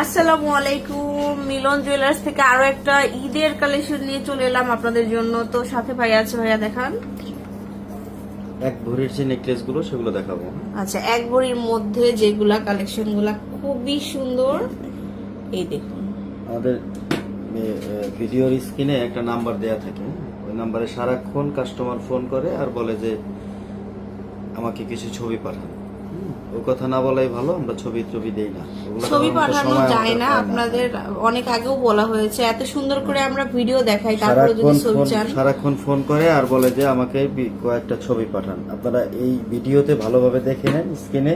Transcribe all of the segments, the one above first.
আসসালামু আলাইকুম। মিলন জুয়েলার্স থেকে আরও একটা ঈদের কালেকশন নিয়ে চলে এলাম আপনাদের জন্য। তো সাথে ভাইয়া আছে ভাইয়া দেখান। এক ভরির যে নেকলেসগুলো সেগুলো দেখাবো। আচ্ছা এক ভরির মধ্যে যেগুলা কালেকশনগুলা খুবই সুন্দর। এই দেখুন। আমাদের ভিডিওর স্ক্রিনে একটা নাম্বার দেয়া থাকে। ওই নাম্বারে সারাক্ষণ কাস্টমার ফোন করে আর বলে যে আমাকে কিছু ছবি পাঠান। কথা না বলাই ভালো আমরা ছবি টবি দেই না। ছবি পাঠানো যায় না আপনাদের অনেক আগেও বলা হয়েছে এত সুন্দর করে আমরা ভিডিও দেখাই তারপরে যদি সারাক্ষণ ছবি ফোন চান। সারাক্ষণ ফোন করে আর বলে যে আমাকে কয়েকটা ছবি পাঠান। আপনারা এই ভিডিওতে ভালোভাবে দেখে নেন স্ক্রিনে।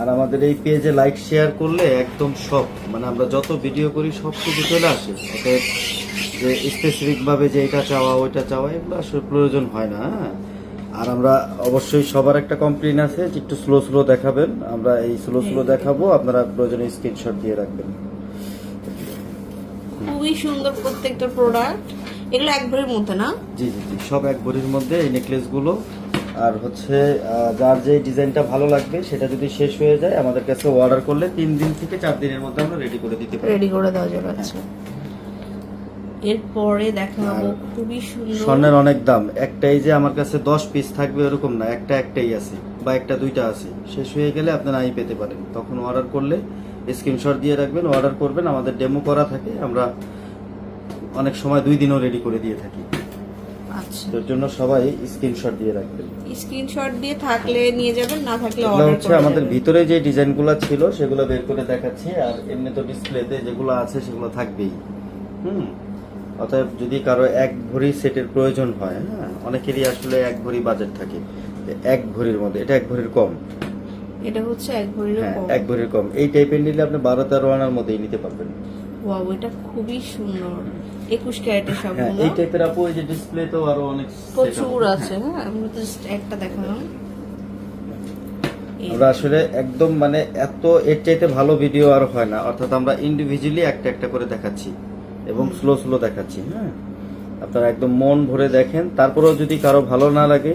আর আমাদের এই পেজে লাইক শেয়ার করলে একদম সব মানে আমরা যত ভিডিও করি সব কিছু চলে আসে। অতএব যে স্পেসিফিক ভাবে যে এটা চাওয়া ওইটা চাওয়া এগুলো আসলে প্রয়োজন হয় না হ্যাঁ? আর আমরা অবশ্যই সবার একটা কমপ্লেন আছে যে একটু স্লো স্লো দেখাবেন। আমরা এই স্লো স্লো দেখাবো আপনারা প্রয়োজনে স্ক্রিনশট দিয়ে রাখবেন। খুবই সুন্দর প্রত্যেকটা প্রোডাক্ট এগুলো এক ভরির মধ্যে না? জি জি জি সব এক ভরির মধ্যে এই নেকলেসগুলো। আর হচ্ছে যার যে ডিজাইনটা ভালো লাগবে সেটা যদি শেষ হয়ে যায় আমাদের কাছে অর্ডার করলে তিন দিন থেকে চার দিনের মধ্যে আমরা রেডি করে দিতে পারি রেডি করে দেওয়া যাবে আচ্ছা। এরপরে দেখাবো খুবই সুন্দর। স্বর্ণের অনেক দাম। একটাই যে আমার কাছে দশ পিস থাকবে এরকম না একটা একটাই আছে বা একটা দুইটা আছে। শেষ হয়ে গেলে আপনি নাই পেতে পারেন। তখন অর্ডার করলে স্ক্রিনশট দিয়ে রাখবেন অর্ডার করবেন। আমাদের ডেমো করা থাকে আমরা অনেক সময় দুই দিনও রেডি করে দিয়ে থাকি। আচ্ছা। এর জন্য সবাই স্ক্রিনশট দিয়ে রাখবেন। স্ক্রিনশট দিয়ে থাকলে নিয়ে যাবেন না থাকলে অর্ডার হচ্ছে আমাদের ভিতরে যে ডিজাইনগুলো ছিল সেগুলো বের করে দেখাচ্ছি। আর এমনি তো ডিসপ্লেতে যেগুলো আছে সেগুলো থাকবেই। হুম? অতএব যদি কারও এক ভরি সেটের প্রয়োজন হয় হ্যাঁ অনেকেরই আসলে এক ভরি বাজেট থাকে। এক ভরির মধ্যে এটা এক ভরির কম। এটা হচ্ছে এক ভরির হ্যাঁ কম। এক ভরির কম। এই টাইপের নিলে আপনি বারো তেরো আনার মধ্যেই নিতে পারবেন। ওয়াও এটা খুবই সুন্দর। একুশ ক্যারেটের হ্যাঁ সবগুলো। এই টাইপের আপু এই যে ডিসপ্লে তো আরও অনেক প্রচুর আছে। হ্যাঁ আমি তো একটা দেখালাম। আমরা আসলে একদম মানে এত এর চাইতে ভালো ভিডিও আর হয় না। অর্থাৎ আমরা ইন্ডিভিজুয়ালি একটা একটা করে দেখাচ্ছি। এবং স্লো স্লো দেখাচ্ছি হ্যাঁ? আপনারা একদম মন ভরে দেখেন। তারপরেও যদি কারও ভালো না লাগে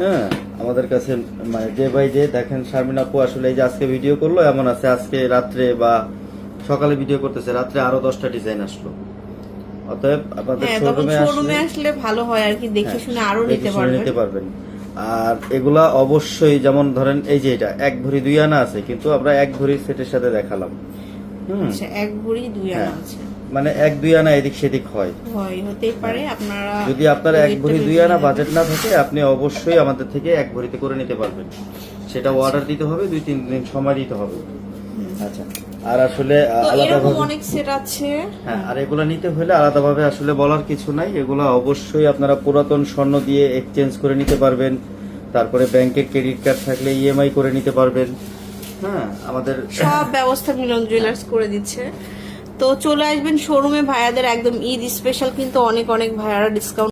হ্যাঁ আমাদের কাছে মানে যে ভাই যে দেখেন শারমিন আপু আসলে এই যে আজকে ভিডিও করল এমন আছে আজকে রাত্রে বা সকালে ভিডিও করতেছে রাত্রে আরও দশটা ডিজাইন আসলো। অতএব আপনাদের হ্যাঁ শোরুমে শোরুমে আসলে ভালো হয় আর কি দেখে হ্যাঁ, শুনে আরও নিতে পারবেন। নিতে পারবেন। আর এগুলা অবশ্যই যেমন ধরেন এই যে এটা এক ভরি দুই আনা আছে কিন্তু আমরা এক ভরি সেটের সাথে দেখালাম। আচ্ছা এক ভরি দুই আনা হ্যাঁ। আছে। মানে এক দুই আনা এদিক সেদিক হয়। হয় হতেই পারে আপনারা যদি আপনার এক ভরি দুই আনা বাজেট না থাকে আপনি অবশ্যই আমাদের থেকে এক ভরিতে করে নিতে পারবেন। সেটা অর্ডার দিতে হবে দুই তিন দিন সময় দিতে হবে। আচ্ছা। আর আসলে আলাদাভাবে অনেক সেট আছে। হ্যাঁ আর এগুলো নিতে হলে আলাদাভাবে আসলে বলার কিছু নাই। এগুলো অবশ্যই আপনারা পুরাতন স্বর্ণ দিয়ে এক্সচেঞ্জ করে নিতে পারবেন। তারপরে ব্যাংকের ক্রেডিট কার্ড থাকলে ইএমআই করে নিতে পারবেন। হ্যাঁ আমাদের সব ব্যবস্থা মিলন জুয়েলার্স করে দিচ্ছে। তো চলে আসবেন শোরুমে ভাইয়াদের একদম ঈদ স্পেশাল কিন্তু অনেক অনেক ভাইয়ারা ডিসকাউন্ট